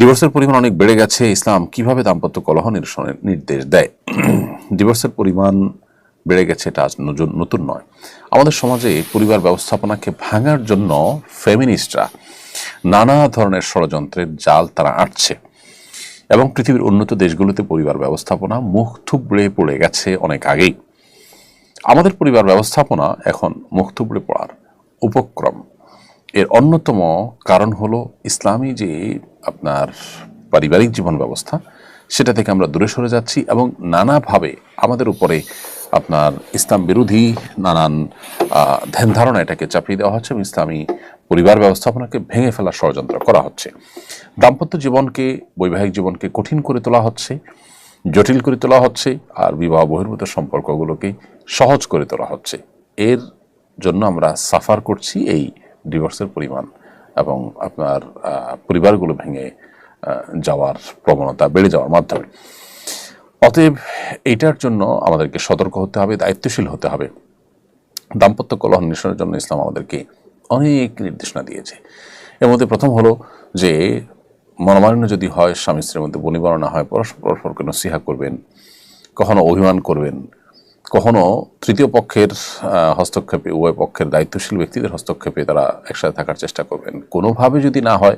ডিভোর্সের পরিমাণ অনেক বেড়ে গেছে। ইসলাম কীভাবে দাম্পত্য কলহ নিরসনের নির্দেশ দেয়? ডিভোর্সের পরিমাণ বেড়ে গেছে, এটা আজ নতুন নয়। আমাদের সমাজে পরিবার ব্যবস্থাপনাকে ভাঙার জন্য ফেমিনিস্টরা নানা ধরনের ষড়যন্ত্রের জাল তারা আঁটছে। এবং পৃথিবীর উন্নত দেশগুলোতে পরিবার ব্যবস্থাপনা মুখ থুবড়ে পড়ে গেছে অনেক আগেই। আমাদের পরিবার ব্যবস্থাপনা এখন মুখ থুবড়ে পড়ার উপক্রম। এর অন্যতম কারণ হলো ইসলামী যে আপনার পারিবারিক জীবন ব্যবস্থা, সেটা থেকে আমরা দূরে সরে যাচ্ছি এবং নানাভাবে আমাদের উপরে আপনার ইসলাম বিরোধী নানান ধ্যান ধারণা এটাকে চাপিয়ে দেওয়া হচ্ছে এবং ইসলামী পরিবার ব্যবস্থাপনাকে ভেঙে ফেলার ষড়যন্ত্র করা হচ্ছে। দাম্পত্য জীবনকে, বৈবাহিক জীবনকে কঠিন করে তোলা হচ্ছে, জটিল করে তোলা হচ্ছে আর বিবাহ বহির্ভূত সম্পর্কগুলোকে সহজ করে তোলা হচ্ছে। এর জন্য আমরা সাফার করছি এই ডিভোর্সের পরিমাণ। এবং আপনার পরিবারগুলো ভেঙে যাওয়ার প্রবণতা বেড়ে যাওয়ার মাধ্যমে। অতএব এটার জন্য আমাদেরকে সতর্ক হতে হবে, দায়িত্বশীল হতে হবে। দাম্পত্য কলহ নিরসনের জন্য ইসলাম আমাদেরকে অনেক নির্দেশনা দিয়েছে। এর মধ্যে প্রথম হলো যে, মনোমালিন্য যদি হয় স্বামী স্ত্রীর মধ্যে বনিবর্ণনা হয়, পরস্পর পরস্পরকে নসিহা করবেন, কখনো অভিমান করবেন কখনো তৃতীয় পক্ষের হস্তক্ষেপে, উভয় পক্ষের দায়িত্বশীল ব্যক্তিদের হস্তক্ষেপে তারা একসাথে থাকার চেষ্টা করবেন। কোনোভাবে যদি না হয়,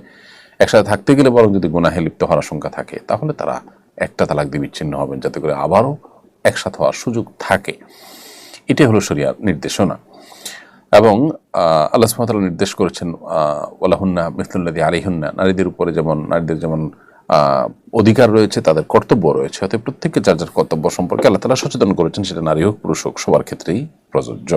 একসাথে থাকতে গেলে বরং যদি গুনাহে লিপ্ত হওয়ার আশঙ্কা থাকে, তাহলে তারা একটা তালাক দিয়ে বিচ্ছিন্ন হবেন, যাতে করে আবারও একসাথে হওয়ার সুযোগ থাকে। এটাই হলো শরিয়ার নির্দেশনা। এবং আল্লাহ সুবহানাহু নির্দেশ করেছেন ওলাহুন্না মিসলুল্লাদি আলিহুন্না নারীদের উপরে যেমন, নারীদের যেমন অধিকার রয়েছে, তাদের কর্তব্য রয়েছে। অতএব প্রত্যেককে যার যার কর্তব্য সম্পর্কে আল্লাহ তালা সচেতন করেছেন, সেটা নারী হোক, পুরুষ হোক, সবার ক্ষেত্রেই প্রযোজ্য।